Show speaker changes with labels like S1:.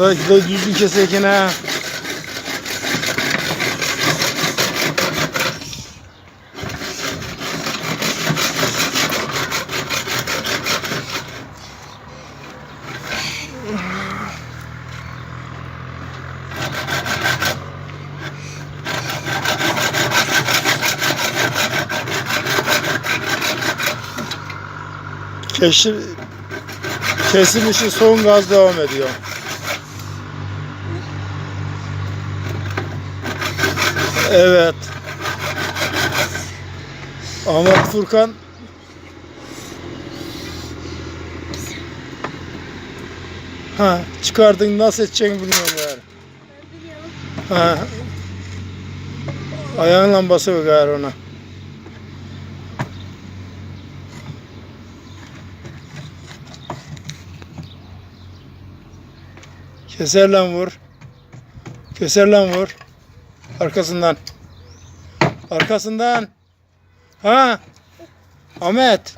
S1: Belki de düzgün keseyken ha. Keşif, kesim işi son gaz devam ediyor. Evet. Ahmet Furkan Ha, çıkardın nasıl edeceğini bilmiyorum yani. Ha. Ayağınla basıyor gayrı ona. Keserle vur. Keserle vur. Arkasından. Arkasından. Ha? Ahmet.